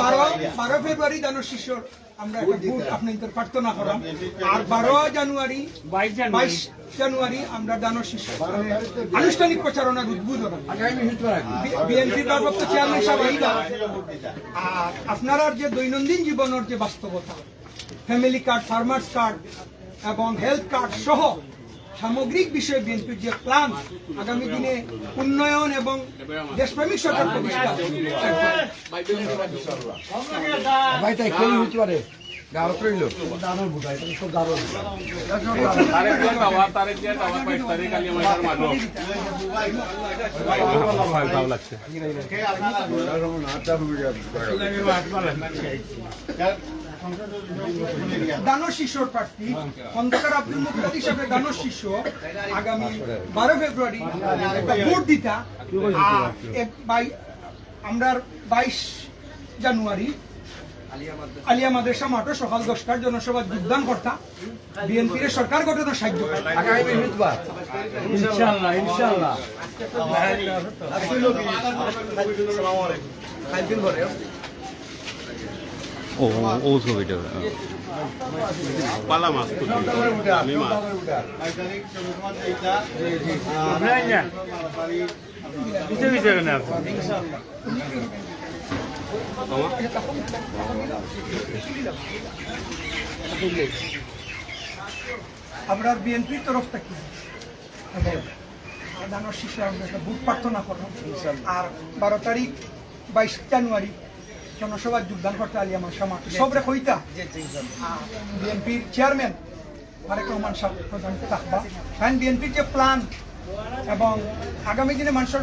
বারো বারো ফেব্রুয়ারি দানো শিশর আমরা একটা ভোট আপনাদের প্রার্থনা করাম। আর বারো জানুয়ারি বাইশ জানুয়ারি। আমরা দানো শিশর আনুষ্ঠানিক প্রচারণার উদ্বোধন বিএনপির ভারপ্রাপ্ত চেয়ারম্যান সাহেব আর আপনার যে দৈনন্দিন জীবনের যে বাস্তবতা ফ্যামিলি কার্ড ফার্মার্স কার্ড এবং হেলথ কার্ড সহ সামগ্রিক বিষয়ে বিএনপির যে প্ল্যান আগামী দিনে উন্নয়ন এবং দেশপ্রেমিক সরকার প্রতিষ্ঠা ভাই তাই কেউ পারে? ভালো লাগছে দানব শিশুর প্রার্থী খন্দকার আব্দুল মুক্তাদ হিসাবে দানব শিশু আগামী বারো ফেব্রুয়ারি ভোট দিতা। আর এক বাই- আমরা বাইশ জানুয়ারি আলিয়া মাদ্রাসা মাঠে সকাল দশটার জনসভা যোগদান করতা। বিএনপির সরকার গঠনের সাহায্য করতা। আগামী বৃহস্পতিবার ইনশাআল্লাহ ইনশাআল্লাহ ও ও ছবিটা পালা মাছ আমি মাছ। আমরা বিএনপির তরফ থেকে দানব শিশু আমরা একটা ভোট প্রার্থনা করলাম। আর বারো তারিখ বাইশ জানুয়ারি জনসভা যোগদান করতে আলিয়া মাসা মাঠ। সবরে কইতা? বিএনপির চেয়ারম্যান তারেক রহমান সাহেব প্রধান থাকবা কারণ বিএনপির যে প্ল্যান এবং আগামী দিনে মানুষের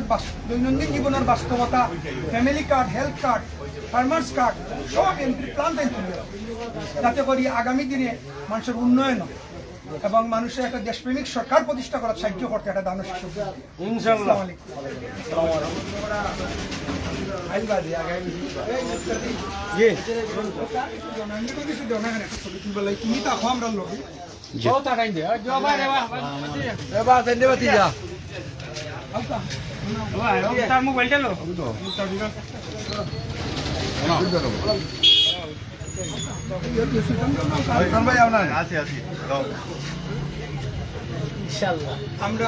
দৈনন্দিন জীবনের বাস্তবতা family card health card farmers card সব বিএনপির প্ল্যান তাই তুলে যাতে করি আগামী দিনে মানুষের উন্নয়ন হয়। এবং মানুষের একটা দেশপ্রেমিক সরকার প্রতিষ্ঠা করার সাহায্য করতে একটা দানব শিশু। ইনশাআল্লাহ। তুমি তো আমরা লোক আমরা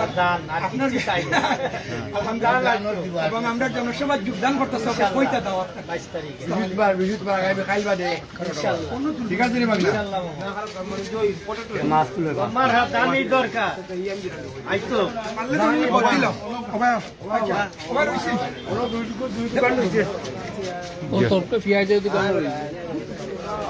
যোগদান করতেছি কইতা ঠিক আছে দরকার। ও তোরকে পেঁয়াজের দোকান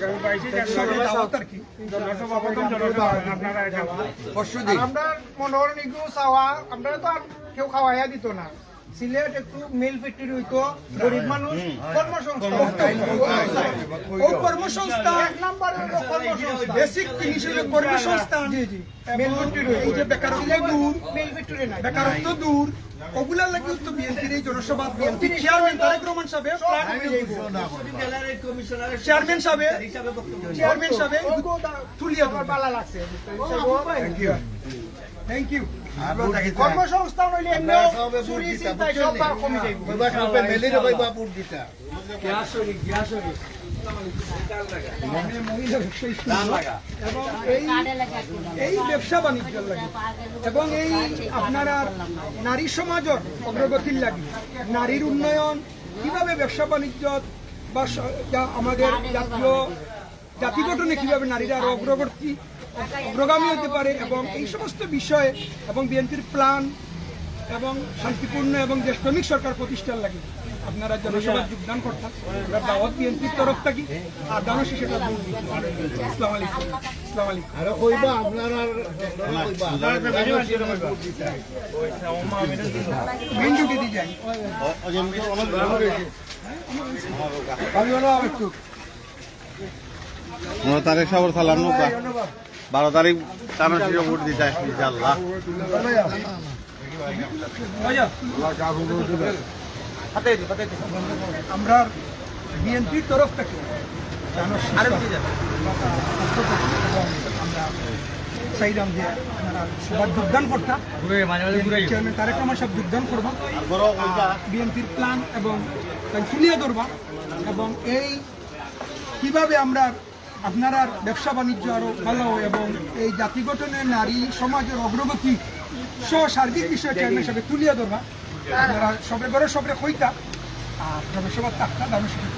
সবাই দাওয়াত আর কি পরশু দিন। আমরা মনোহর নিগু চাওয়া আমরা তো আর কেউ খাওয়াইয়া দিত না। সিলেট একটু মিল ফ্যাক্টরি হইতো গরিব মানুষ কর্মসংস্থান ও কর্মসংস্থান এক নাম্বার হলো কর্মসংস্থান বেসিক জিনিস হলো কর্মসংস্থান জি জি মিল ফ্যাক্টরি এই যে বেকারত্ব দূর মিল ফ্যাক্টরি নাই বেকারত্ব দূর ওগুলার লাগে তো বিএনপির এই জনসভা বিএনপির চেয়ারম্যান তারেক রহমান সাহেব চেয়ারম্যান সাহেব চেয়ারম্যান সাহেব তুলিয়া বালা লাগছে থ্যাংক ইউ কর্মসংস্থান হইলে এমনি চুরি চিন্তায় সব বার কমে যাইব। মহিলা ব্যবসায়ী এবং এই এই ব্যবসা বাণিজ্যের লাগে। এবং এই আপনারা নারী সমাজের অগ্রগতির লাগে। নারীর উন্নয়ন কীভাবে ব্যবসা বাণিজ্য বা আমাদের জাতীয় জাতি গঠনে কীভাবে নারীরা আরও অগ্রগতি অগ্রগামী হতে পারে এবং এই সমস্ত বিষয়ে এবং বিএনপির প্ল্যান এবং শান্তিপূর্ণ এবং যে শ্রমিক সরকার প্রতিষ্ঠার লাগে আপনারা জনসভা যোগদান করতাম। আমরা দাওয়াত বিএনপির তরফ থাকি। আর দানো সেটা ইসলাম আলাইকুম। ইসলাম আলাইকুম। আর কইবা আপনার আর ডিউটি দিয়ে যাই। আমি হলো একটু পনেরো তারিখ সবর সালাম নৌকা। বারো তারিখ টানা শিরো ভোট আমরা বিএনপির তরফ থেকে যে আপনারা সবার যোগদান করতাম তারেক রহমান সাহেব যোগদান করবা। বিএনপির প্ল্যান এবং তুলিয়ে ধরবা এবং এই কীভাবে আমরা আপনারা ব্যবসা বাণিজ্য আরও ভালো এবং এই জাতি গঠনের নারী সমাজের অগ্রগতি সহ সার্বিক বিষয়ে চেয়ারম্যান সাহেব তুলিয়া ধরবা। আপনারা সবে করে সবরে কইতা আর সবে সবার তাক্তা দামের সাথে